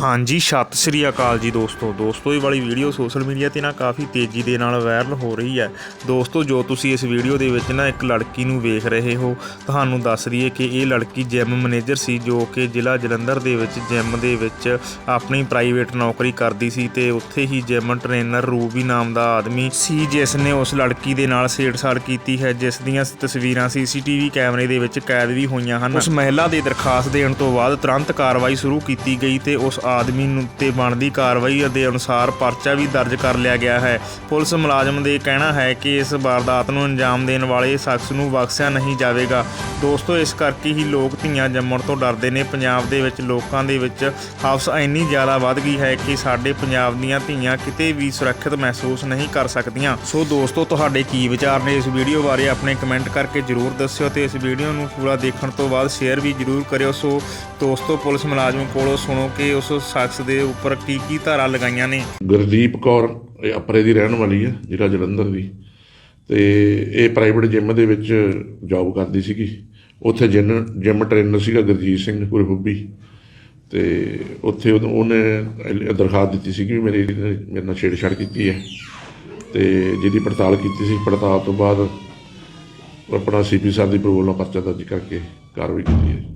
ਹਾਂਜੀ, ਸਤਿ ਸ੍ਰੀ ਅਕਾਲ ਜੀ ਦੋਸਤੋ। ਦੋਸਤੋ, ਇਹ ਵਾਲੀ ਵੀਡੀਓ ਸੋਸ਼ਲ ਮੀਡੀਆ ਤੇ ਨਾ ਕਾਫੀ ਤੇਜ਼ੀ ਦੇ ਨਾਲ ਵਾਇਰਲ ਹੋ ਰਹੀ ਹੈ। ਦੋਸਤੋ, ਜੋ ਤੁਸੀਂ ਇਸ ਵੀਡੀਓ ਦੇ ਵਿੱਚ ਨਾ ਇੱਕ ਲੜਕੀ ਨੂੰ ਵੇਖ ਰਹੇ ਹੋ, ਤੁਹਾਨੂੰ ਦੱਸ ਦਈਏ ਕਿ ਇਹ ਲੜਕੀ ਜਿਮ ਮੈਨੇਜਰ ਸੀ, ਜੋ ਕਿ ਜ਼ਿਲ੍ਹਾ ਜਲੰਧਰ ਦੇ ਵਿੱਚ ਜਿਮ ਦੇ ਵਿੱਚ ਆਪਣੀ ਪ੍ਰਾਈਵੇਟ ਨੌਕਰੀ ਕਰਦੀ ਸੀ ਤੇ ਉੱਥੇ ਹੀ ਜਿਮ ਟ੍ਰੇਨਰ ਰੂਬੀ ਨਾਮ ਦਾ ਆਦਮੀ ਸੀ, ਜਿਸ ਨੇ ਉਸ ਲੜਕੀ ਦੇ ਨਾਲ ਛੇੜਛਾੜ ਕੀਤੀ ਹੈ, ਜਿਸ ਦੀਆਂ ਤਸਵੀਰਾਂ ਸੀਸੀਟੀਵੀ ਕੈਮਰੇ ਦੇ ਵਿੱਚ ਕੈਦ ਵੀ ਹੋਈਆਂ ਹਨ। ਉਸ ਮਹਿਲਾ ਦੇ ਦਰਖਾਸਤ ਦੇਣ ਤੋਂ ਬਾਅਦ ਤੁਰੰਤ ਕਾਰਵਾਈ ਸ਼ੁਰੂ ਕੀਤੀ ਗਈ ਤੇ ਉਸ ਆਦਮੀ ਨੂੰ ਤੇ ਬਣਦੀ ਕਾਰਵਾਈ ਦੇ ਅਨੁਸਾਰ ਪਰਚਾ ਵੀ ਦਰਜ ਕਰ ਲਿਆ ਗਿਆ ਹੈ। ਪੁਲਿਸ ਮੁਲਾਜ਼ਮ ਦੇ ਕਹਿਣਾ ਹੈ ਕਿ ਇਸ ਵਾਰਦਾਤ ਨੂੰ ਅੰਜਾਮ ਦੇਣ ਵਾਲੇ ਸ਼ਖਸ ਨੂੰ ਬਖਸ਼ਿਆ ਨਹੀਂ ਜਾਵੇਗਾ। ਦੋਸਤੋ, ਇਸ ਕਰਕੇ ਹੀ ਲੋਕ ਧੀਆਂ ਜੰਮਣ ਤੋਂ ਡਰਦੇ ਨੇ। ਪੰਜਾਬ ਦੇ ਵਿੱਚ, ਲੋਕਾਂ ਦੇ ਵਿੱਚ ਹਾਫਸ ਇੰਨੀ ਜ਼ਿਆਦਾ ਵੱਧ ਗਈ ਹੈ ਕਿ ਸਾਡੇ ਪੰਜਾਬ ਦੀਆਂ ਧੀਆਂ ਕਿਤੇ ਵੀ ਸੁਰੱਖਿਅਤ ਮਹਿਸੂਸ ਨਹੀਂ ਕਰ ਸਕਦੀਆਂ। ਸੋ ਦੋਸਤੋ, ਤੁਹਾਡੇ ਕੀ ਵਿਚਾਰ ਨੇ ਇਸ ਵੀਡੀਓ ਬਾਰੇ ਆਪਣੇ ਕਮੈਂਟ ਕਰਕੇ ਜਰੂਰ ਦੱਸਿਓ ਤੇ ਇਸ ਵੀਡੀਓ ਨੂੰ ਪੂਰਾ ਦੇਖਣ ਤੋਂ ਬਾਅਦ ਸ਼ੇਅਰ ਵੀ ਜਰੂਰ ਕਰਿਓ। ਸੋ ਦੋਸਤੋ, ਪੁਲਿਸ ਮੁਲਾਜ਼ਮ ਕੋਲੋਂ ਸੁਣੋ ਕਿ ਉਸ ਸ਼ਖਸ ਦੇ ਉੱਪਰ ਕੀ ਕੀ ਧਾਰਾ ਲਗਾਈਆਂ ਨੇ। ਗੁਰਦੀਪ ਕੌਰ, ਇਹ ਅਪਰੇ ਦੀ ਰਹਿਣ ਵਾਲੀ ਹੈ, ਜਿਹੜਾ ਜਲੰਧਰ ਦੀ। ਤੇ ਇਹ ਪ੍ਰਾਈਵੇਟ ਜਿਮ ਦੇ ਵਿੱਚ ਜੌਬ ਕਰਦੀ ਸੀਗੀ। ਉੱਥੇ ਜਿਮ ਜਿਮ ਟ੍ਰੇਨਰ ਸੀਗਾ ਗੁਰਜੀਤ ਸਿੰਘ ਗੁਰਬੁੱਬੀ ਤੇ ਉੱਥੇ ਉਹਨੂੰ- ਉਹਨੇ ਦਰਖਾਸਤ ਦਿੱਤੀ ਸੀ ਕਿ ਮੇਰੀ, ਮੇਰੇ ਨਾਲ ਛੇੜਛਾੜ ਕੀਤੀ ਹੈ। ਤੇ ਜਿਹਦੀ ਪੜਤਾਲ ਕੀਤੀ ਸੀ, ਪੜਤਾਲ ਤੋਂ ਬਾਅਦ ਆਪਣਾ ਸੀਪੀ ਸਾਹਿਬ ਦੀ ਪ੍ਰੋਬਲਮ ਪਰਚਾ ਦਰਜ ਕਰਕੇ ਕਾਰਵਾਈ ਕੀਤੀ ਹੈ।